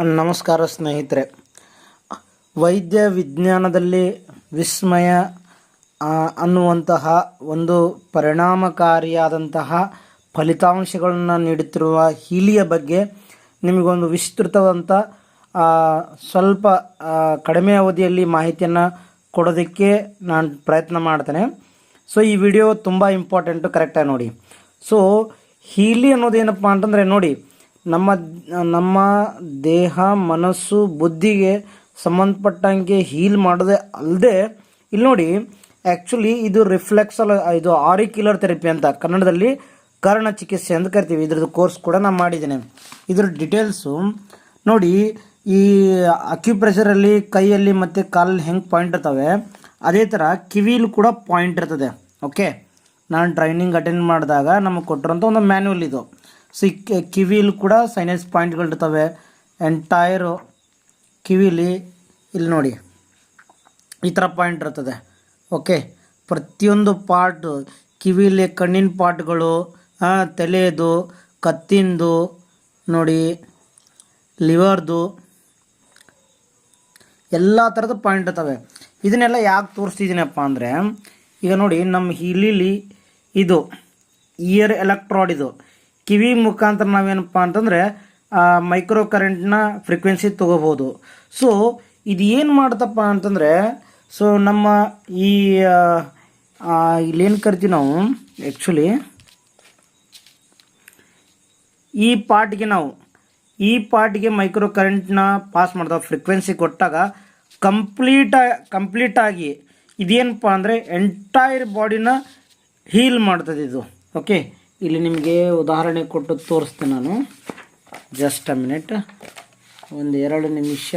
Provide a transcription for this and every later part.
ನಮಸ್ಕಾರ ಸ್ನೇಹಿತರೆ. ವೈದ್ಯ ವಿಜ್ಞಾನದಲ್ಲಿ ವಿಸ್ಮಯ ಅನ್ನುವಂತಹ ಒಂದು ಪರಿಣಾಮಕಾರಿಯಾದಂತಹ ಫಲಿತಾಂಶಗಳನ್ನು ನೀಡುತ್ತಿರುವ ಹೀಲಿಯ ಬಗ್ಗೆ ನಿಮಗೊಂದು ವಿಸ್ತೃತವಂಥ ಆ, ಸ್ವಲ್ಪ ಕಡಿಮೆ ಅವಧಿಯಲ್ಲಿ ಮಾಹಿತಿಯನ್ನು ಕೊಡೋದಕ್ಕೆ ನಾನು ಪ್ರಯತ್ನ ಮಾಡ್ತೇನೆ. ಸೊ ಈ ವಿಡಿಯೋ ತುಂಬ ಇಂಪಾರ್ಟೆಂಟು ಕರೆಕ್ಟಾಗಿ ನೋಡಿ. ಸೊ ಹೀಲಿ ಅನ್ನೋದೇನಪ್ಪ ಅಂತಂದರೆ ನೋಡಿ ನಮ್ಮ ನಮ್ಮ ದೇಹ, ಮನಸ್ಸು, ಬುದ್ಧಿಗೆ ಸಂಬಂಧಪಟ್ಟಂಗೆ ಹೀಲ್ ಮಾಡೋದೇ ಅಲ್ಲದೆ ಇಲ್ಲಿ ನೋಡಿ ಆ್ಯಕ್ಚುಲಿ ಇದು ರಿಫ್ಲೆಕ್ಸಲ್ ಇದು ಆರಿಕ್ಯುಲರ್ ಥೆರಪಿ ಅಂತ ಕನ್ನಡದಲ್ಲಿ ಕರ್ಣ ಚಿಕಿತ್ಸೆ ಅಂತ ಕರಿತೀವಿ. ಇದ್ರದ್ದು ಕೋರ್ಸ್ ಕೂಡ ನಾನು ಮಾಡಿದ್ದೇನೆ. ಇದ್ರ ಡಿಟೇಲ್ಸು ನೋಡಿ, ಈ ಅಕ್ಯುಪ್ರೆಷರಲ್ಲಿ ಕೈಯಲ್ಲಿ ಮತ್ತು ಕಾಲಲ್ಲಿ ಹೆಂಗೆ ಪಾಯಿಂಟ್ ಇರ್ತವೆ, ಅದೇ ಥರ ಕಿವಿಲು ಕೂಡ ಪಾಯಿಂಟ್ ಇರ್ತದೆ. ಓಕೆ ನಾನು ಟ್ರೈನಿಂಗ್ ಅಟೆಂಡ್ ಮಾಡಿದಾಗ ನಮಗೆ ಕೊಟ್ಟಿರೋಂಥ ಒಂದು ಮ್ಯಾನ್ಯುವಲ್ ಇದು. ಸೊ ಈ ಕಿವಿಲಿ ಕೂಡ ಸೈನಸ್ ಪಾಯಿಂಟ್ಗಳಿರ್ತವೆ ಎಂಟೈರು ಕಿವಿಲಿ ಇಲ್ಲಿ ನೋಡಿ. ಈ ಥರ ಪಾಯಿಂಟ್ ಇರ್ತದೆ. ಓಕೆ ಪ್ರತಿಯೊಂದು ಪಾರ್ಟ್ ಕಿವಿಲಿ ಕಣ್ಣಿನ ಪಾರ್ಟ್ಗಳು ತಲೆಯದು, ಕತ್ತಿಂದು, ನೋಡಿ, ಲಿವರ್ದು, ಎಲ್ಲ ಥರದ ಪಾಯಿಂಟ್ ಇರ್ತವೆ. ಇದನ್ನೆಲ್ಲ ಯಾಕೆ ತೋರಿಸ್ತಿದ್ದೀನಪ್ಪ ಅಂದರೆ, ಈಗ ನೋಡಿ, ನಮ್ಮ ಹಿಲಿಲಿ ಇದು ಇಯರ್ ಎಲೆಕ್ಟ್ರಾಡ್ ಇದು. ಕಿವಿ ಮುಖಾಂತರ ನಾವೇನಪ್ಪ ಅಂತಂದರೆ ಮೈಕ್ರೋ ಕರೆಂಟ್ನ ಫ್ರೀಕ್ವೆನ್ಸಿ ತೊಗೋಬೋದು ಸೊ ಇದು ಏನು ಮಾಡುತ್ತಪ್ಪ ಅಂತಂದರೆ ಸೊ ನಮ್ಮ ಈ ಇಲ್ಲೇನು ಕರಿತೀವಿ ನಾವು ಆ್ಯಕ್ಚುಲಿ ಈ ಪಾರ್ಟ್ಗೆ ನಾವು, ಈ ಪಾರ್ಟ್ಗೆ ಮೈಕ್ರೋ ಕರೆಂಟ್ನ ಪಾಸ್ ಮಾಡ್ತಾವೆ. ಫ್ರೀಕ್ವೆನ್ಸಿ ಕೊಟ್ಟಾಗ ಕಂಪ್ಲೀಟ ಕಂಪ್ಲೀಟಾಗಿ ಇದೇನಪ್ಪ ಅಂದರೆ ಎಂಟೈರ್ ಬಾಡಿನ ಹೀಲ್ ಮಾಡ್ತದೆ ಇದು. ಓಕೆ ಇಲ್ಲಿ ನಿಮಗೆ ಉದಾಹರಣೆ ಕೊಟ್ಟು ತೋರಿಸ್ತೀನಿ ನಾನು. ಜಸ್ಟ್ ಅ ಮಿನಿಟ್ ಒಂದು ಎರಡು ನಿಮಿಷ.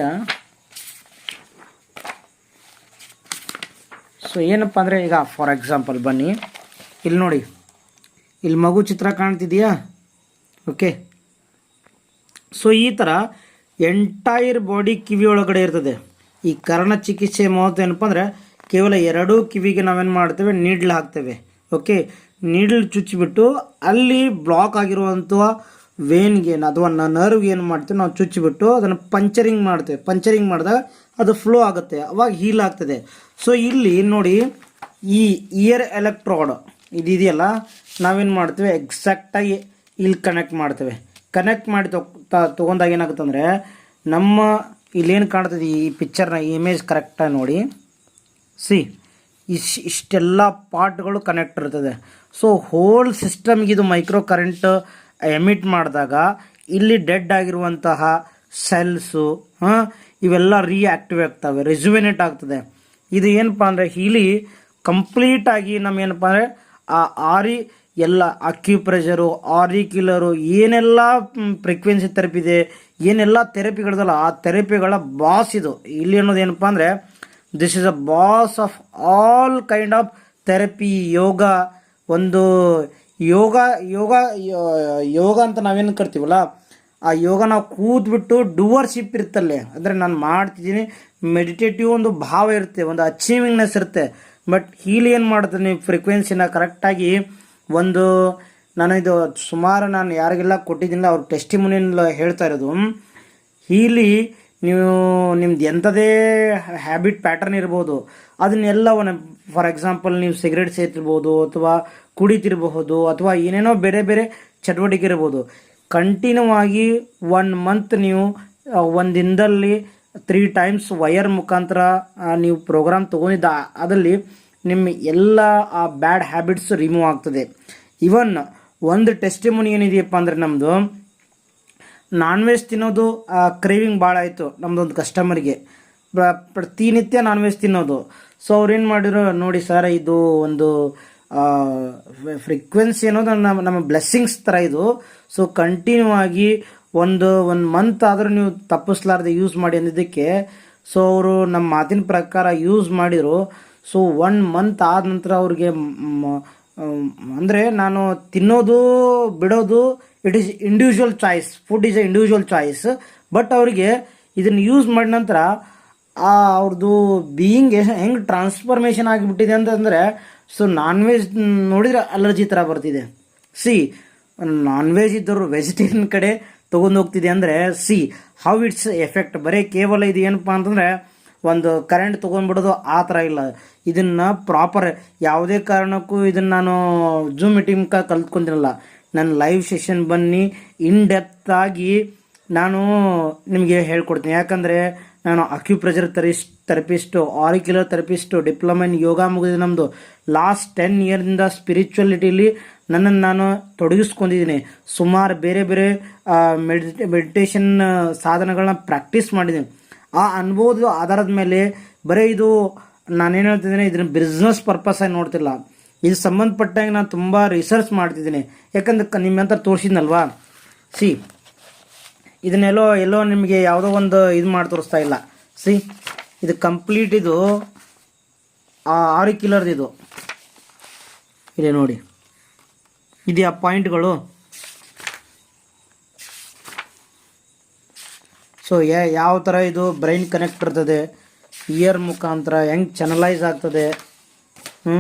ಸೊ ಏನಪ್ಪ ಅಂದರೆ ಈಗ ಫಾರ್ ಎಕ್ಸಾಂಪಲ್ ಬನ್ನಿ. ಇಲ್ಲಿ ನೋಡಿ. ಇಲ್ಲಿ ಮಗು ಚಿತ್ರ ಕಾಣ್ತಿದೆಯಾ? ಓಕೆ ಸೊ ಈ ಥರ ಎಂಟೈರ್ ಬಾಡಿ ಕಿವಿ ಒಳಗಡೆ ಇರ್ತದೆ. ಈ ಕರ್ಣ ಚಿಕಿತ್ಸೆ ಮಹತ್ವ ಏನಪ್ಪ ಅಂದರೆ, ಕೇವಲ ಎರಡೂ ಕಿವಿಗೆ ನಾವೇನು ಮಾಡ್ತೇವೆ? ನೀಡ್ಲು ಹಾಕ್ತೇವೆ. ಓಕೆ ನೀಡಲ್ ಚುಚ್ಚಿಬಿಟ್ಟು ಅಲ್ಲಿ ಬ್ಲಾಕ್ ಆಗಿರುವಂಥ ವೇನ್ಗೆ ಅಥವಾ ನರ್ವ್ಗೆ ಏನು ಮಾಡ್ತೀವಿ, ನಾವು ಚುಚ್ಚಿಬಿಟ್ಟು ಅದನ್ನು ಪಂಚರಿಂಗ್ ಮಾಡ್ತೇವೆ. ಪಂಚರಿಂಗ್ ಮಾಡಿದಾಗ ಅದು ಫ್ಲೋ ಆಗುತ್ತೆ, ಅವಾಗ ಹೀಲ್ ಆಗ್ತದೆ. ಸೊ ಇಲ್ಲಿ ನೋಡಿ, ಈ ಇಯರ್ ಎಲೆಕ್ಟ್ರಾಡ್ ಇದೆಯಲ್ಲ, ನಾವೇನು ಮಾಡ್ತೇವೆ ಎಕ್ಸಾಕ್ಟಾಗಿ ಇಲ್ಲಿ ಕನೆಕ್ಟ್ ಮಾಡ್ತೇವೆ. ಕನೆಕ್ಟ್ ಮಾಡಿ ತೊಗೊಂಡಾಗ ಏನಾಗುತ್ತೆ ಅಂದರೆ ನಮ್ಮ ಇಲ್ಲೇನು ಕಾಣ್ತದೆ ಈ ಪಿಕ್ಚರ್ನ ಇಮೇಜ್ ಕರೆಕ್ಟಾಗಿ ನೋಡಿ. ಸಿ ಇಶ್ ಇಷ್ಟೆಲ್ಲ ಪಾರ್ಟ್ಗಳು ಕನೆಕ್ಟ್ ಇರ್ತದೆ. ಸೊ ಹೋಲ್ ಸಿಸ್ಟಮ್ಗೆ ಇದು ಮೈಕ್ರೋ ಕರೆಂಟ್ ಎಮಿಟ್ ಮಾಡಿದಾಗ ಇಲ್ಲಿ ಡೆಡ್ ಆಗಿರುವಂತಹ ಸೆಲ್ಸು ಹಾಂ, ಇವೆಲ್ಲ ರಿಯಾಕ್ಟಿವ್ ಆಗ್ತವೆ ರೆಜುವಿನೇಟ್ ಆಗ್ತದೆ. ಇದು ಏನಪ್ಪ ಅಂದರೆ ಹೀಲಿ ಕಂಪ್ಲೀಟಾಗಿ ನಮ್ಮ ಏನಪ್ಪ ಅಂದರೆ ಆ ಆರಿ ಎಲ್ಲ ಅಕ್ಯುಪ್ರೆಷರು ಕಿಲ್ಲರು ಏನೆಲ್ಲ ಫ್ರೀಕ್ವೆನ್ಸಿ ಥೆರಪಿ ಇದೆ, ಏನೆಲ್ಲ ಥೆರಪಿಗಳಿದಲ್ಲ ಆ ಥೆರಪಿಗಳ ಬಾಸ್ ಇದು. ಇಲ್ಲಿ ಅನ್ನೋದು ಏನಪ್ಪ ಅಂದರೆ this is a boss of all kind of therapy yoga ಒಂದು ಯೋಗ ಯೋಗ ಯೋಗ ಅಂತ ನಾವೇನು ಕರಿತೀವಲ್ಲ, ಆ ಯೋಗ ನಾವು ಕೂತ್ಬಿಟ್ಟು ಡೂವರ್ಶಿಪ್ ಇರುತ್ತಲ್ಲೇ. ಅಂದರೆ ನಾನು ಮಾಡ್ತಿದ್ದೀನಿ ಮೆಡಿಟೇಟಿವ್ ಒಂದು ಭಾವ ಇರುತ್ತೆ, ಒಂದು ಅಚೀವಿಂಗ್ನೆಸ್ ಇರುತ್ತೆ. ಬಟ್ ಹೀಲ್ ಏನು ಮಾಡುತ್ತೆ ನೀವು ಫ್ರೀಕ್ವೆನ್ಸಿನ ಕರೆಕ್ಟಾಗಿ ಒಂದು, ನಾನು ಇದು ಸುಮಾರು ನಾನು ಯಾರಿಗೆಲ್ಲ ಕೊಟ್ಟಿದ್ದೀನಿಲ್ಲ, ಅವ್ರ ಟೆಸ್ಟಿಮೋನಿಯಲ್ ಹೇಳ್ತಾ ಇರೋದು. ಹೀಲಿ ನೀವು ನಿಮ್ದು ಎಂಥದೇ ಹ್ಯಾಬಿಟ್ ಪ್ಯಾಟರ್ನ್ ಇರ್ಬೋದು ಅದನ್ನೆಲ್ಲವನ್ನ ಫಾರ್ ಎಕ್ಸಾಂಪಲ್ ನೀವು ಸಿಗರೇಟ್ ಸೇತಿರ್ಬೋದು ಅಥವಾ ಕುಡಿತಿರಬಹುದು ಅಥವಾ ಏನೇನೋ ಬೇರೆ ಬೇರೆ ಚಟುವಟಿಕೆ ಇರ್ಬೋದು ಕಂಟಿನ್ಯೂ ಆಗಿ ಒನ್ ಮಂತ್ ನೀವು ಒಂದ್ ದಿನದಲ್ಲಿ ತ್ರೀ ಟೈಮ್ಸ್ ವಯರ್ ಮುಖಾಂತರ ನೀವು ಪ್ರೋಗ್ರಾಮ್ ತೊಗೊಂಡಿದ್ದ, ಅದರಲ್ಲಿ ನಿಮ್ಮ ಎಲ್ಲ, ಆ ಬ್ಯಾಡ್ ಹ್ಯಾಬಿಟ್ಸ್ ರಿಮೂವ್ ಆಗ್ತದೆ. ಇವನ್ ಒಂದು ಟೆಸ್ಟಿಮೋನಿ ಏನಿದೆಯಪ್ಪ ಅಂದರೆ ನಮ್ಮದು ನಾನ್ ವೆಜ್ ತಿನ್ನೋದು ಕ್ರೇವಿಂಗ್ ಭಾಳ ಆಯಿತು ನಮ್ಮದೊಂದು ಕಸ್ಟಮರ್ಗೆ ಪ್ರತಿನಿತ್ಯ ನಾನ್ ವೆಜ್ ತಿನ್ನೋದು. ಸೊ ಅವ್ರೇನು ಮಾಡಿದ್ರು, ನೋಡಿ ಸರ್, ಇದು ಒಂದು ಫ್ರೀಕ್ವೆನ್ಸಿ ಅನ್ನೋದು ನಮ್ಮ ನಮ್ಮ ಬ್ಲೆಸ್ಸಿಂಗ್ಸ್ ಥರ ಇದು. ಸೊ ಕಂಟಿನ್ಯೂ ಆಗಿ ಒಂದು ಒಂದು ಮಂತ್ ಆದರೂ ನೀವು ತಪ್ಪಿಸ್ಲಾರ್ದೆ ಯೂಸ್ ಮಾಡಿ ಅಂದಿದ್ದಕ್ಕೆ ಸೊ ಅವರು ನಮ್ಮ ಮಾತಿನ ಪ್ರಕಾರ ಯೂಸ್ ಮಾಡಿದರು. ಸೊ ಒನ್ ಮಂತ್ ಆದ ನಂತರ ಅವ್ರಿಗೆ ಅಂದರೆ ನಾನು ತಿನ್ನೋದು, ಬಿಡೋದು it is individual choice food is a individual choice but ಅವರಿಗೆ ಇದನ್ನು ಯೂಸ್ ಮಾಡಿದ ನಂತರ, ಆ ಅವ್ರದ್ದು ಬೀಯಿಂಗ್ ಹೆಂಗೆ ಟ್ರಾನ್ಸ್ಫಾರ್ಮೇಷನ್ ಆಗಿಬಿಟ್ಟಿದೆ ಅಂತಂದರೆ ಸೊ ನಾನ್ ವೆಜ್ ನೋಡಿದ್ರೆ ಅಲರ್ಜಿ ಥರ ಬರ್ತಿದೆ. ಸಿ ನಾನ್ ವೆಜ್ ಇದ್ದವರು ವೆಜಿಟೇರಿಯನ್ ಕಡೆ ತೊಗೊಂಡು ಹೋಗ್ತಿದೆ ಅಂದರೆ ಸಿ ಹೌ ಇಟ್ಸ್ ಎಫೆಕ್ಟ್ ಬರೀ ಕೇವಲ ಇದು ಏನಪ್ಪ ಅಂತಂದರೆ ಒಂದು ಕರೆಂಟ್ ತೊಗೊಂಡ್ಬಿಡೋದು ಆ ಥರ ಇಲ್ಲ. ಇದನ್ನು ಪ್ರಾಪರ್ ಯಾವುದೇ ಕಾರಣಕ್ಕೂ ಇದನ್ನು ನಾನು ಜೂಮ್ ಮೀಟಿಂಗ್ ಕಲ್ತ್ಕೊಂತಿರಲ್ಲ ನನ್ನ ಲೈವ್ ಸೆಷನ್ ಬನ್ನಿ ಇನ್ ಡೆಪ್ತ್ ಆಗಿ ನಾನು ನಿಮಗೆ ಹೇಳ್ಕೊಡ್ತೀನಿ. ಯಾಕಂದರೆ ನಾನು acupressure ತರಿಸ್ therapist auricular therapist diploma in yoga ಮುಗಿದಿದೆ ನಮ್ಮದು ಲಾಸ್ಟ್ ಟೆನ್ ಇಯರ್ದಿಂದ ಸ್ಪಿರಿಚುವಲಿಟಿಲಿ ನನ್ನನ್ನು ನಾನು ತೊಡಗಿಸ್ಕೊಂಡಿದ್ದೀನಿ. ಸುಮಾರು ಬೇರೆ ಬೇರೆ ಮೆಡಿ ಮೆಡಿಟೇಷನ್ ಸಾಧನಗಳನ್ನ ಪ್ರಾಕ್ಟೀಸ್ ಮಾಡಿದ್ದೀನಿ. ಆ ಅನುಭವದ ಆಧಾರದ ಮೇಲೆ ಬರೀ ಇದು ನಾನೇನು ಹೇಳ್ತಿದ್ದೀನಿ, ಇದನ್ನ ಬಿಸ್ನೆಸ್ ಪರ್ಪಸ್ ಆಗಿ ನೋಡ್ತಿಲ್ಲ. ಇದು ಸಂಬಂಧಪಟ್ಟಾಗ ನಾನು ತುಂಬ ರಿಸರ್ಚ್ ಮಾಡ್ತಿದ್ದೀನಿ. ಯಾಕಂದ್ರೆ ನಿಮ್ಮ ಹತ್ರ ತೋರಿಸಿದ್ನಲ್ವಾ? ಸಿ, ಇದನ್ನೆಲ್ಲೋ, ಎಲ್ಲೋ ನಿಮಗೆ ಯಾವುದೋ ಒಂದು ಇದು ಮಾಡಿ ತೋರಿಸ್ತಾ ಇಲ್ಲ. ಸಿ, ಇದು ಕಂಪ್ಲೀಟ್ ಇದು ಆರು ಕಿಲರ್ದು ಇದು. ಇದೆ ನೋಡಿ ಇದೆಯಾ ಪಾಯಿಂಟ್ಗಳು ಸೊ ಯಾವ ಥರ ಇದು ಬ್ರೈನ್ ಕನೆಕ್ಟ್ ಇರ್ತದೆ? ಇಯರ್ ಮುಖಾಂತರ ಹೆಂಗೆ ಚನಲೈಸ್ ಆಗ್ತದೆ? ಹ್ಞೂ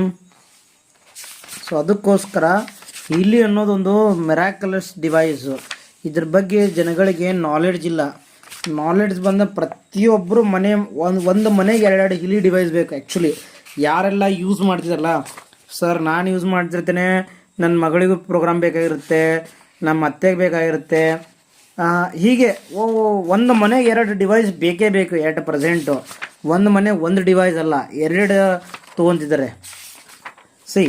ಸೊ ಅದಕ್ಕೋಸ್ಕರ ಇಲ್ಲಿ ಅನ್ನೋದೊಂದು ಮೆರಾಕಲಸ್ ಡಿವೈಸು ಇದ್ರ ಬಗ್ಗೆ ಜನಗಳಿಗೆ ನಾಲೆಡ್ಜ್ ಇಲ್ಲ. ನಾಲೆಡ್ಜ್ ಬಂದ ಪ್ರತಿಯೊಬ್ಬರು ಮನೆ, ಒಂದು ಒಂದು ಮನೆಗೆ ಎರಡೆರಡು ಹಿಲಿ ಡಿವೈಸ್ ಬೇಕು ಆ್ಯಕ್ಚುಲಿ ಯಾರೆಲ್ಲ ಯೂಸ್ ಮಾಡ್ತಿದ್ದಾರಲ್ಲ ಸರ್ ನಾನು ಯೂಸ್ ಮಾಡ್ತಿರ್ತೇನೆ. ನನ್ನ ಮಗಳಿಗೂ ಪ್ರೋಗ್ರಾಮ್ ಬೇಕಾಗಿರುತ್ತೆ. ನಮ್ಮ ಅತ್ತೆಗೆ ಬೇಕಾಗಿರುತ್ತೆ. ಹೀಗೆ ಒಂದು ಮನೆಗೆ ಎರಡು ಡಿವೈಸ್ ಬೇಕೇ ಬೇಕು ಎಟ್ ಪ್ರೆಸೆಂಟು ಒಂದು ಮನೆ ಒಂದು ಡಿವೈಸ್ ಅಲ್ಲ, ಎರಡು ತೊಗೊತಿದ್ದಾರೆ. ಸಿ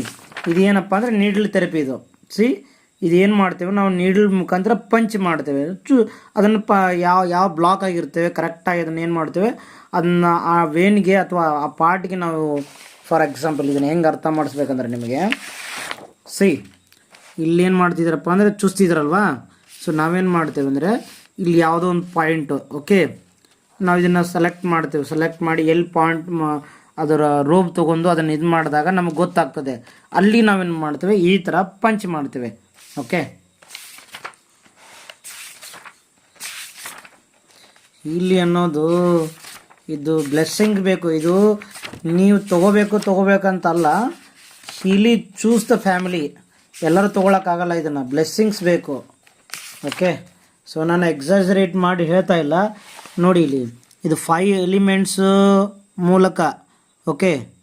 ಇದೇನಪ್ಪ ಅಂದರೆ ನೀಡ್ಲ್ ಥೆರಪಿ ಇದು. ಸಿ ಇದೇನು ಮಾಡ್ತೇವೆ, ನಾವು ನೀಡ್ಲ್ ಮುಖಾಂತರ ಪಂಚ್ ಮಾಡ್ತೇವೆ. ಚು, ಅದನ್ನು ಪ, ಯಾವ ಯಾವ ಬ್ಲಾಕ್ ಆಗಿರ್ತೇವೆ ಕರೆಕ್ಟಾಗಿ ಅದನ್ನು ಏನು ಮಾಡ್ತೇವೆ, ಅದನ್ನು ಆ ವೇನ್ಗೆ ಅಥವಾ ಆ ಪಾರ್ಟ್ಗೆ ನಾವು ಫಾರ್ ಎಕ್ಸಾಂಪಲ್ ಇದನ್ನು ಹೆಂಗೆ ಅರ್ಥ ಮಾಡಿಸ್ಬೇಕಂದ್ರೆ ನಿಮಗೆ. ಸಿ ಇಲ್ಲೇನು ಮಾಡ್ತಿದ್ದಾರಪ್ಪ ಅಂದರೆ ಚುಸ್ತಿದ್ರಲ್ವಾ ಸೊ ನಾವೇನು ಮಾಡ್ತೇವೆ ಅಂದರೆ, ಇಲ್ಲಿ ಯಾವುದೋ ಒಂದು ಪಾಯಿಂಟು ಓಕೆ ನಾವು ಇದನ್ನು ಸೆಲೆಕ್ಟ್ ಮಾಡ್ತೇವೆ. ಸೆಲೆಕ್ಟ್ ಮಾಡಿ ಎಲ್ಲಿ ಪಾಯಿಂಟ್ ಅದರ ರೋಬ್ ತೊಗೊಂಡು ಅದನ್ನು ಇದು ಮಾಡಿದಾಗ ನಮಗೆ ಗೊತ್ತಾಗ್ತದೆ. ಅಲ್ಲಿ ನಾವೇನು ಮಾಡ್ತೇವೆ? ಈ ಥರ ಪಂಚ್ ಮಾಡ್ತೇವೆ ಓಕೆ ಇಲ್ಲಿ ಅನ್ನೋದು, ಇದು ಬ್ಲೆಸ್ಸಿಂಗ್ ಬೇಕು. ಇದು ನೀವು ತಗೋಬೇಕು, ತೊಗೋಬೇಕಂತಲ್ಲ, ಇಲ್ಲಿ ಚೂಸ್ ದ ಫ್ಯಾಮಿಲಿ ಎಲ್ಲರೂ ತೊಗೊಳಕ್ಕಾಗಲ್ಲ ಇದನ್ನು. ಬ್ಲೆಸ್ಸಿಂಗ್ಸ್ ಬೇಕು. ಓಕೆ ಸೊ ನಾನು ಎಕ್ಸಾಜರೇಟ್ ಮಾಡಿ ಹೇಳ್ತಾ ಇಲ್ಲ. ನೋಡಿ ಇಲ್ಲಿ. ಇದು ಫೈವ್ ಎಲಿಮೆಂಟ್ಸ್ ಮೂಲಕ. ಓಕೆ